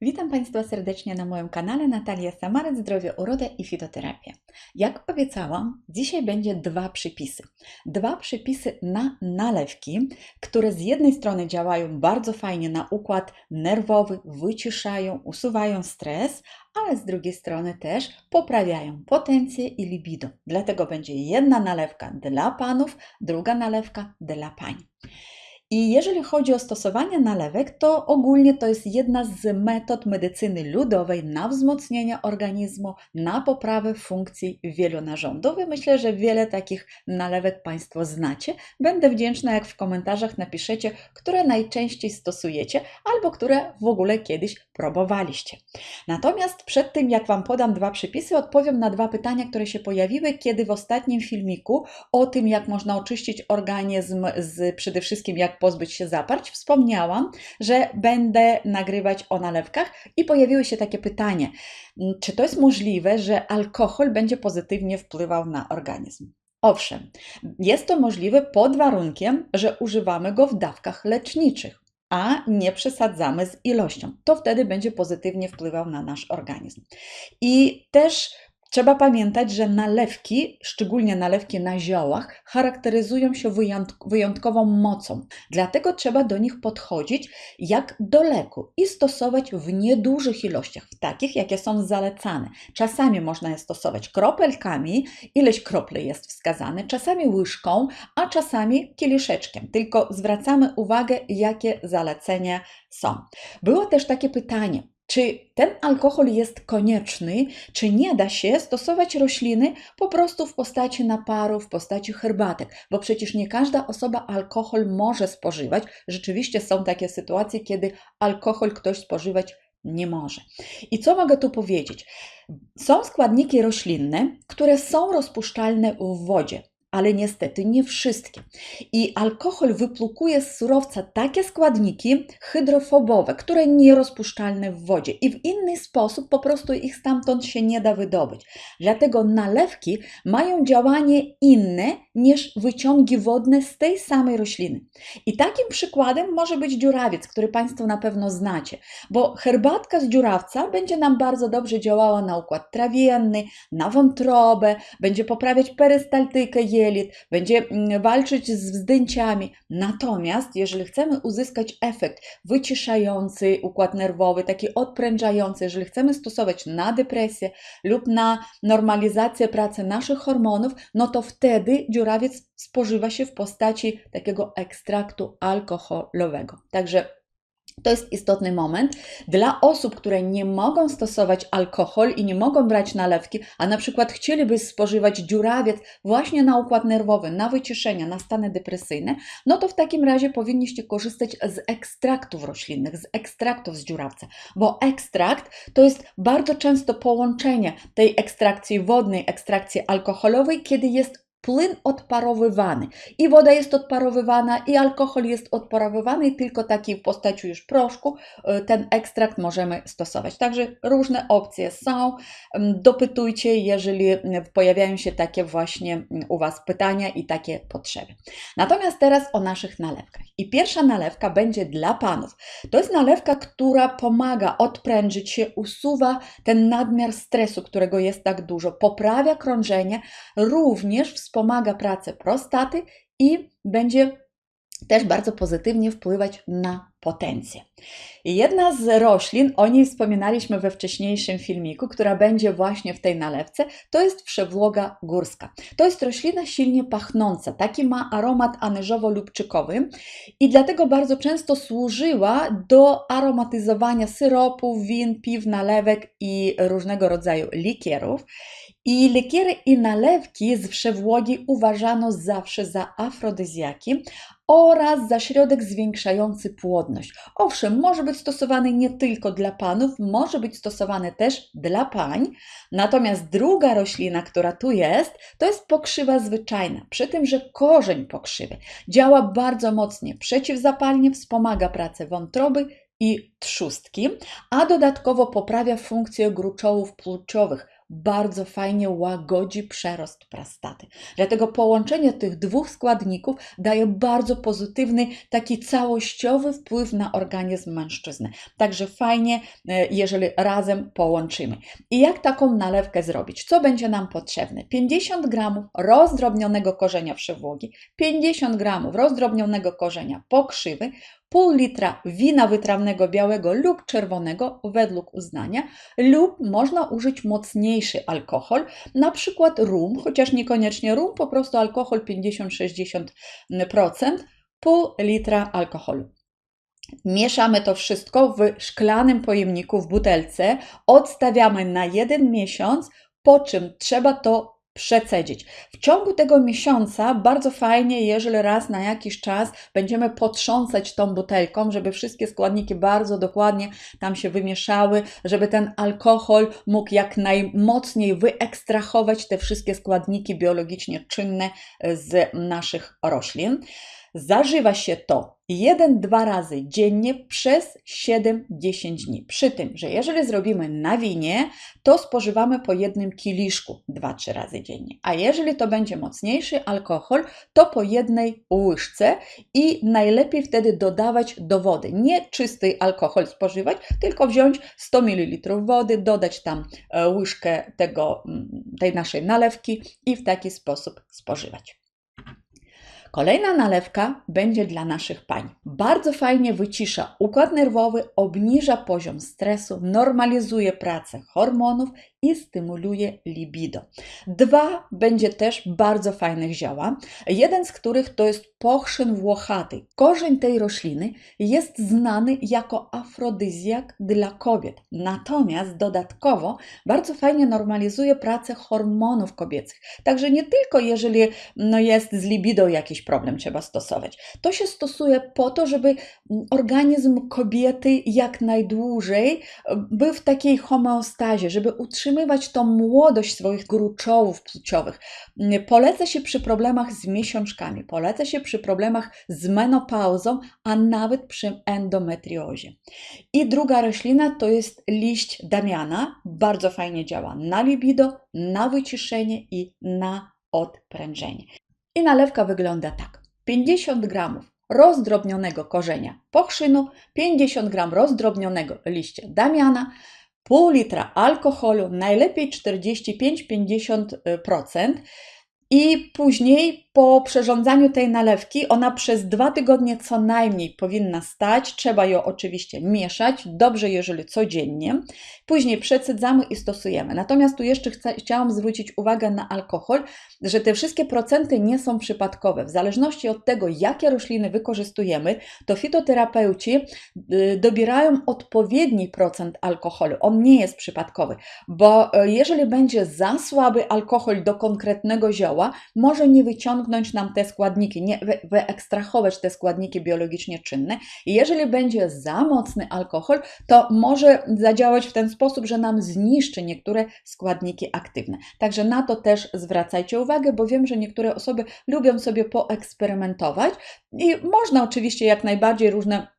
Witam Państwa serdecznie na moim kanale Natalia Samarec, Zdrowie, Urodę i Fitoterapia. Jak obiecałam, dzisiaj będzie dwa przypisy. Dwa przypisy na nalewki, które z jednej strony działają bardzo fajnie na układ nerwowy, wyciszają, usuwają stres, ale z drugiej strony też poprawiają potencję i libido. Dlatego będzie jedna nalewka dla panów, druga nalewka dla pań. I jeżeli chodzi o stosowanie nalewek, to ogólnie to jest jedna z metod medycyny ludowej na wzmocnienie organizmu, na poprawę funkcji wielonarządowych. Myślę, że wiele takich nalewek Państwo znacie. Będę wdzięczna, jak w komentarzach napiszecie, które najczęściej stosujecie albo które w ogóle kiedyś próbowaliście. Natomiast przed tym, jak Wam podam dwa przypisy, odpowiem na dwa pytania, które się pojawiły, kiedy w ostatnim filmiku o tym, jak można oczyścić organizm z przede wszystkim jak pozbyć się zaparć, wspomniałam, że będę nagrywać o nalewkach i pojawiły się takie pytanie, mm, czy to jest możliwe, że alkohol będzie pozytywnie wpływał na organizm? Owszem, jest to możliwe pod warunkiem, że używamy go w dawkach leczniczych a nie przesadzamy z ilością. To wtedy będzie pozytywnie wpływał na nasz organizm. I też Trzeba pamiętać, że nalewki, szczególnie nalewki na ziołach, charakteryzują się wyjątkową mocą. Dlatego trzeba do nich podchodzić jak do leku i stosować w niedużych ilościach, w takich, jakie są zalecane. Czasami można je stosować kropelkami, ileś kropli jest wskazane, czasami łyżką, a czasami kieliszeczkiem. Tylko zwracamy uwagę, jakie zalecenia są. Było też takie pytanie, czy ten alkohol jest konieczny, czy nie da się stosować rośliny po prostu w postaci naparu, w postaci herbatek, bo przecież nie każda osoba alkohol może spożywać. Rzeczywiście są takie sytuacje, kiedy alkohol ktoś spożywać nie może. I co mogę tu powiedzieć? Są składniki roślinne, które są rozpuszczalne w wodzie ale niestety nie wszystkie. I alkohol wyplukuje z surowca takie składniki hydrofobowe, które nie rozpuszczalne w wodzie i w inny sposób po prostu ich stamtąd się nie da wydobyć. Dlatego nalewki mają działanie inne niż wyciągi wodne z tej samej rośliny. I takim przykładem może być dziurawiec, który Państwo na pewno znacie, bo herbatka z dziurawca będzie nam bardzo dobrze działała na układ trawienny, na wątrobę, będzie poprawiać perystaltykę jelit, będzie mm, walczyć z wzdęciami. Natomiast jeżeli chcemy uzyskać efekt wyciszający układ nerwowy, taki odprężający, jeżeli chcemy stosować na depresję lub na normalizację pracy naszych hormonów, no to wtedy dziurawiec spożywa się w postaci takiego ekstraktu alkoholowego. Także to jest istotny moment. Dla osób, które nie mogą stosować alkohol i nie mogą brać nalewki, a na przykład chcieliby spożywać dziurawiec właśnie na układ nerwowy, na wyciszenia, na stany depresyjne, no to w takim razie powinniście korzystać z ekstraktów roślinnych, z ekstraktów z dziurawca, bo ekstrakt to jest bardzo często połączenie tej ekstrakcji wodnej, ekstrakcji alkoholowej, kiedy jest plyn odparowywany. I woda jest odparowywana, i alkohol jest odparowywany, tylko taki w postaci już proszku e, ten ekstrakt możemy stosować. Także różne opcje są. Dopytujcie, jeżeli pojawiają się takie właśnie u Was pytania i takie potrzeby. Natomiast teraz o naszych nalewkach. I pierwsza nalewka będzie dla Panów. To jest nalewka, która pomaga odprężyć się, usuwa ten nadmiar stresu, którego jest tak dużo, poprawia krążenie, również wspomina wspomaga pracę prostaty i będzie też bardzo pozytywnie wpływać na potencję. Jedna z roślin, o niej wspominaliśmy we wcześniejszym filmiku, która będzie właśnie w tej nalewce, to jest przewłoga górska. To jest roślina silnie pachnąca, taki ma aromat anyżowo-lubczykowy i dlatego bardzo często służyła do aromatyzowania syropów, win, piw, nalewek i różnego rodzaju likierów. I likiery i nalewki z wszewłogi uważano zawsze za afrodyzjaki oraz za środek zwiększający płodność. Owszem, może być stosowany nie tylko dla panów, może być stosowany też dla pań. Natomiast druga roślina, która tu jest, to jest pokrzywa zwyczajna. Przy tym, że korzeń pokrzywy działa bardzo mocnie przeciwzapalnie, wspomaga pracę wątroby i trzustki, a dodatkowo poprawia funkcję gruczołów płuciowych bardzo fajnie łagodzi przerost prostaty. Dlatego połączenie tych dwóch składników daje bardzo pozytywny, taki całościowy wpływ na organizm mężczyzny. Także fajnie, e, jeżeli razem połączymy. I jak taką nalewkę zrobić? Co będzie nam potrzebne? 50 gramów rozdrobnionego korzenia przewłogi, 50 gramów rozdrobnionego korzenia pokrzywy, pół litra wina wytrawnego białego lub czerwonego według uznania, lub można użyć mocniejszy alkohol, na przykład rum, chociaż niekoniecznie rum, po prostu alkohol 50-60%, pół litra alkoholu. Mieszamy to wszystko w szklanym pojemniku w butelce, odstawiamy na jeden miesiąc, po czym trzeba to przecedzić. W ciągu tego miesiąca bardzo fajnie, jeżeli raz na jakiś czas będziemy potrząsać tą butelką, żeby wszystkie składniki bardzo dokładnie tam się wymieszały, żeby ten alkohol mógł jak najmocniej wyekstrahować te wszystkie składniki biologicznie czynne z naszych roślin. Zażywa się to 1-2 razy dziennie przez 7-10 dni. Przy tym, że jeżeli zrobimy na winie, to spożywamy po jednym kieliszku 2-3 razy dziennie. A jeżeli to będzie mocniejszy alkohol, to po jednej łyżce i najlepiej wtedy dodawać do wody. Nie czysty alkohol spożywać, tylko wziąć 100 ml wody, dodać tam e, łyżkę tego, tej naszej nalewki i w taki sposób spożywać. Kolejna nalewka będzie dla naszych pań. Bardzo fajnie wycisza układ nerwowy, obniża poziom stresu, normalizuje pracę hormonów i stymuluje libido. Dwa będzie też bardzo fajnych zioła. Jeden z których to jest pochrzyn włochaty. Korzeń tej rośliny jest znany jako afrodyzjak dla kobiet. Natomiast dodatkowo bardzo fajnie normalizuje pracę hormonów kobiecych. Także nie tylko jeżeli no, jest z libido jakiś problem trzeba stosować. To się stosuje po to, żeby organizm kobiety jak najdłużej był w takiej homeostazie, żeby utrzymywać tą młodość swoich gruczołów płciowych. Poleca się przy problemach z miesiączkami, poleca się przy problemach z menopauzą, a nawet przy endometriozie. I druga roślina to jest liść Damiana. Bardzo fajnie działa na libido, na wyciszenie i na odprężenie. I nalewka wygląda tak. 50 gramów rozdrobnionego korzenia pochrzynu, 50 gram rozdrobnionego liścia Damiana, pół litra alkoholu, najlepiej 45-50%. I później po przyrządzaniu tej nalewki, ona przez dwa tygodnie co najmniej powinna stać. Trzeba ją oczywiście mieszać, dobrze jeżeli codziennie. Później przecedzamy i stosujemy. Natomiast tu jeszcze chcę, chciałam zwrócić uwagę na alkohol, że te wszystkie procenty nie są przypadkowe. W zależności od tego, jakie rośliny wykorzystujemy, to fitoterapeuci y, dobierają odpowiedni procent alkoholu. On nie jest przypadkowy, bo y, jeżeli będzie za słaby alkohol do konkretnego zioła, może nie wyciągnąć nam te składniki, nie wyekstrahować te składniki biologicznie czynne. I jeżeli będzie za mocny alkohol, to może zadziałać w ten sposób, że nam zniszczy niektóre składniki aktywne. Także na to też zwracajcie uwagę, bo wiem, że niektóre osoby lubią sobie poeksperymentować i można oczywiście jak najbardziej różne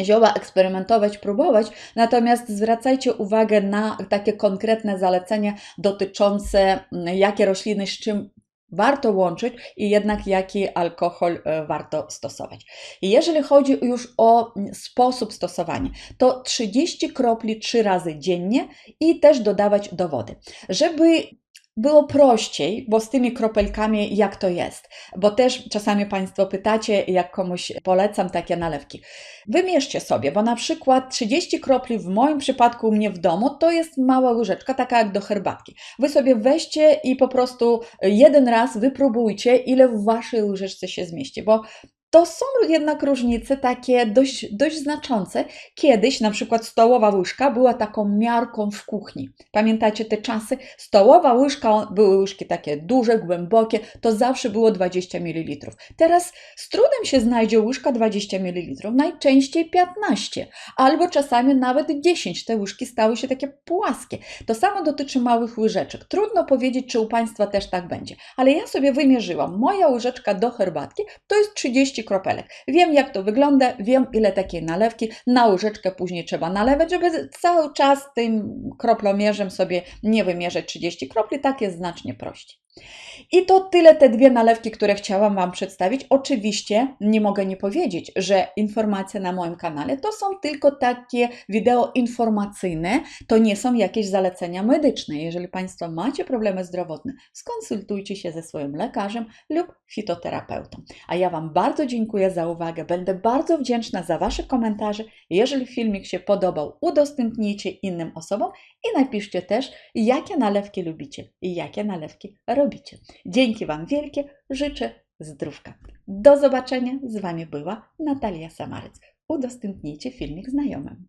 zioła eksperymentować, próbować, natomiast zwracajcie uwagę na takie konkretne zalecenia dotyczące jakie rośliny z czym warto łączyć i jednak jaki alkohol e, warto stosować. I jeżeli chodzi już o mm, sposób stosowania, to 30 kropli 3 razy dziennie i też dodawać do wody. Żeby było prościej, bo z tymi kropelkami jak to jest? Bo też czasami Państwo pytacie, jak komuś polecam takie nalewki. Wymierzcie sobie, bo na przykład 30 kropli w moim przypadku u mnie w domu to jest mała łyżeczka, taka jak do herbatki. Wy sobie weźcie i po prostu jeden raz wypróbujcie, ile w Waszej łyżeczce się zmieści, bo to są jednak różnice takie dość, dość znaczące. Kiedyś na przykład stołowa łyżka była taką miarką w kuchni. Pamiętacie te czasy? Stołowa łyżka, były łyżki takie duże, głębokie, to zawsze było 20 ml. Teraz z trudem się znajdzie łyżka 20 ml, najczęściej 15, albo czasami nawet 10. Te łyżki stały się takie płaskie. To samo dotyczy małych łyżeczek. Trudno powiedzieć, czy u Państwa też tak będzie, ale ja sobie wymierzyłam. Moja łyżeczka do herbatki to jest 30 30 kropelek. Wiem, jak to wygląda, wiem, ile takiej nalewki. Na łyżeczkę później trzeba nalewać, żeby cały czas tym kroplomierzem sobie nie wymierzać 30 kropli. Tak jest znacznie prościej. I to tyle te dwie nalewki, które chciałam Wam przedstawić. Oczywiście nie mogę nie powiedzieć, że informacje na moim kanale to są tylko takie wideo informacyjne, to nie są jakieś zalecenia medyczne. Jeżeli Państwo macie problemy zdrowotne, skonsultujcie się ze swoim lekarzem lub fitoterapeutą. A ja Wam bardzo dziękuję za uwagę. Będę bardzo wdzięczna za Wasze komentarze. Jeżeli filmik się podobał, udostępnijcie innym osobom i napiszcie też, jakie nalewki lubicie i jakie nalewki robicie. Dzięki Wam wielkie, życzę zdrówka. Do zobaczenia. Z Wami była Natalia Samarec. Udostępnijcie filmik znajomym.